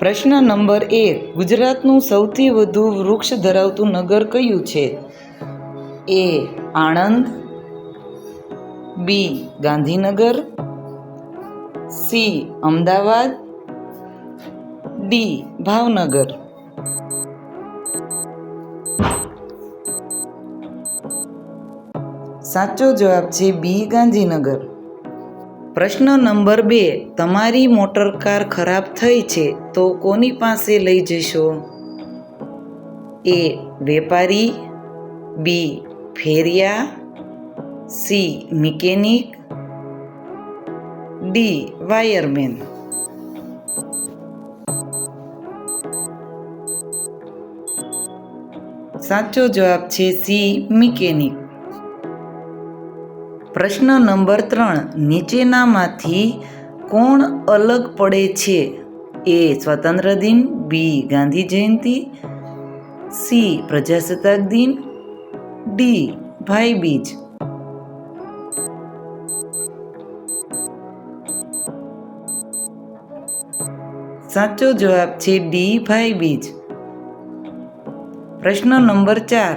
પ્રશ્ન નંબર એક, ગુજરાતનું સૌથી વધુ વૃક્ષ ધરાવતું નગર કયું છે? A, Anand. B, Gandhinagar. C, Ahmedabad. D, Bhavnagar. સાચો જવાબ છે બી, ગાંધીનગર. પ્રશ્ન નંબર બે, તમારી મોટર કાર ખરાબ થઈ છે, તો કોની પાસે લઈ જશો? એ, વેપારી, બી, ફેરિયા, સી, મિકેનિક, ડી, વાયરમેન. સાચો જવાબ છે સી, મિકેનિક. પ્રશ્ન નંબર ત્રણ, નીચેનામાંથી કોણ અલગ પડે છે? એ, સ્વતંત્ર દિન, બી, ગાંધી જયંતિ, સી, પ્રજાસત્તાક દિન, ડી, ભાઈ બીજ. સાચો જવાબ છે ડી, ભાઈ બીજ. પ્રશ્ન નંબર ચાર,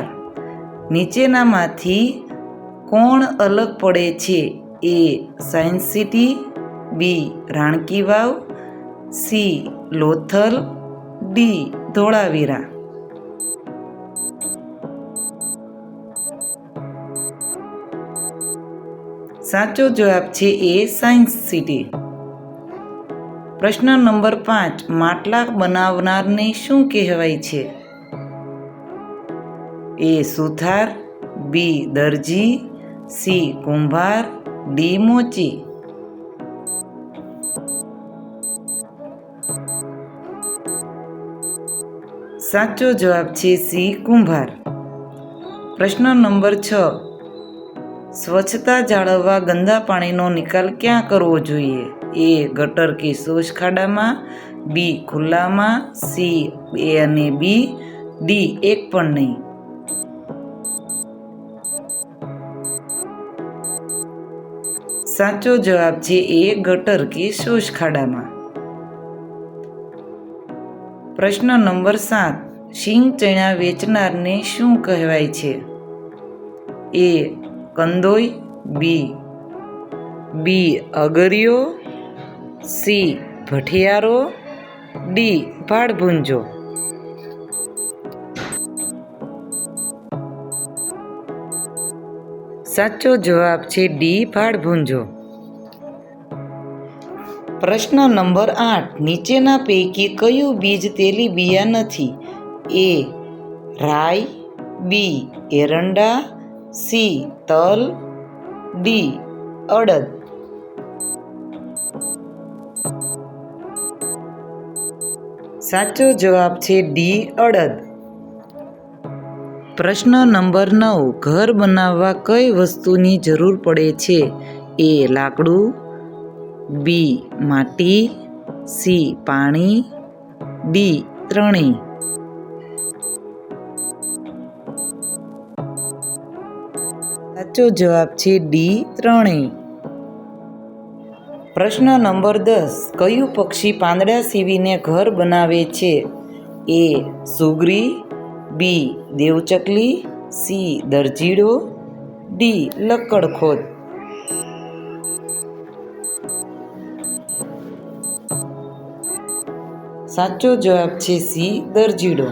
નીચેનામાંથી કોણ અલગ પડે છે? A science city, B Ranki Vav, C Lothal, D Dholavira. સાચો જવાબ છે એ સાયન્સ સિટી. પ્રશ્ન નંબર પાંચ, માટલા બનાવનારને શું કહેવાય છે? એ સુથાર, બી દરજી સી કુંભાર, ડી મોચી. સાચો જવાબ છે સી કુંભાર. પ્રશ્ન નંબર છ. સ્વચ્છતા જાળવવા ગંદા પાણીનો નિકાલ ક્યાં કરવો જોઈએ? એ ગટર કે શોષ ખાડામાં બી ખુલ્લામાં, સી એ અને બી, ડી એક પણ નહીં. સાચો જવાબ છે એ ગટર કે શોષખાડામાં. પ્રશ્ન નંબર સાત. શિંગ ચણા વેચનારને શું કહેવાય છે? એ. કંદોઈ. બી. બી. અગરિયો. સી. ભઠિયારો. ડી. ભાડભુંજો. સાચો જવાબ છે ડી ભાડભુંજો પ્રશ્ન નંબર આઠ. નીચેના પૈકી કયું બીજ તેલી બિયા નથી? એ, રાઈ, બી, એરંડા, સી, તલ, ડી, અડદ. સાચો જવાબ છે ડી, અડદ. પ્રશ્ન નંબર નવ, ઘર બનાવવા કઈ વસ્તુની જરૂર પડે છે? એ, લાકડું. બી, માટી. સી, પાણી. ડી, ત્રણેય. સાચો જવાબ છે ડી, ત્રણેય. પ્રશ્ન નંબર દસ, કયું પક્ષી પાંદડા સીવીને ઘર બનાવે છે? એ, સુગરી. બી દેવચકલી સી દરજીડો ડી લક્કડખોદ. સાચો જવાબ છે સી દરજીડો.